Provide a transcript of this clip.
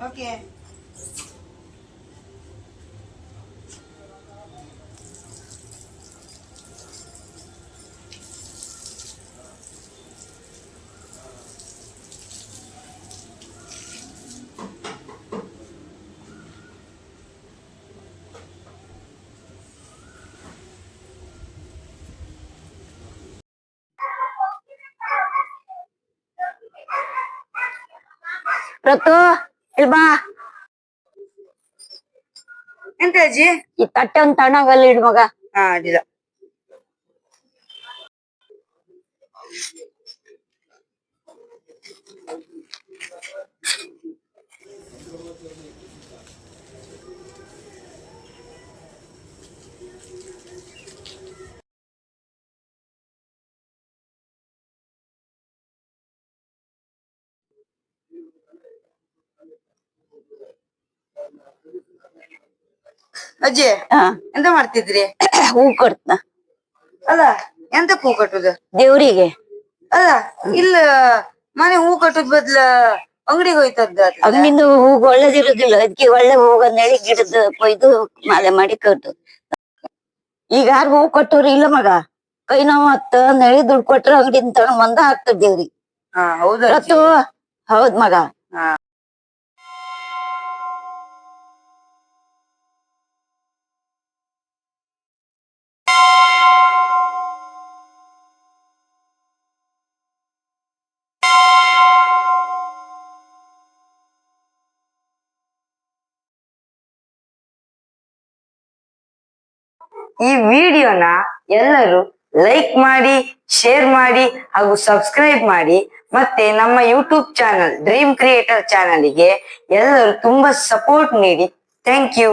Oke. Betul. ಇಲ್ಬಾ ಎಂತ ಅಜ್ಜಿ ಈ ತಟ್ಟೆ ಒಂದ್ ತಣ್ಣಗಲ್ಲಿ ಇಡ್ ಮಗ ಹಾ ಅಡ್ಡಿಲ್ಲ ಅಜ್ಜಿ ಹಾ. ಎಂತ ಮಾಡ್ತಿದ್ರಿ? ಹೂ ಕಟ್ತ ಅಲ್ಲ ಎಂತ ಹೂ ಕಟ್ಟುದು? ದೇವ್ರಿಗೆ. ಅಲ್ಲ ಇಲ್ಲ ಮನೆ ಹೂ ಕಟ್ಟುದ್ ಬದ್ಲ ಅಂಗಡಿಗೆ ಹೋಯ್ತದ್ದು ಅಂಗಿಂದು ಹೂ ಒಳ್ಳೇದಿರುದಿಲ್ಲ. ಅದಕ್ಕೆ ಒಳ್ಳೆ ಹೂವನ್ನೇಳಿ ಗಿಡದ ಕೊಯ್ದು ಮಾಲೆ ಮಾಡಿ ಕಟ್ಟು ಈಗ ಯಾರು ಹೂ ಕಟ್ಟೋರು ಇಲ್ಲ ಮಗ. ಕೈ ನೋವು ಹತ್ತ ನೆಳಿ ದುಡ್ಡು ಕೊಟ್ರ ಅಂಗಡಿಯಿಂದ ತಗೊಂಡ್ ಬಂದ ಹಾಕ್ತದ ದೇವ್ರಿಗೆ. ಹಾ ಹೌದಾ ಹೌದ್ ಮಗ. ಈ ವಿಡಿಯೋನ ಎಲ್ಲರೂ ಲೈಕ್ ಮಾಡಿ, ಶೇರ್ ಮಾಡಿ ಹಾಗೂ ಸಬ್ಸ್ಕ್ರೈಬ್ ಮಾಡಿ. ಮತ್ತೆ ನಮ್ಮ ಯೂಟ್ಯೂಬ್ ಚಾನಲ್, ಡ್ರೀಮ್ ಕ್ರಿಯೇಟರ್ ಚಾನಲ್ಗೆ ಎಲ್ಲರೂ ತುಂಬಾ ಸಪೋರ್ಟ್ ನೀಡಿ. Thank you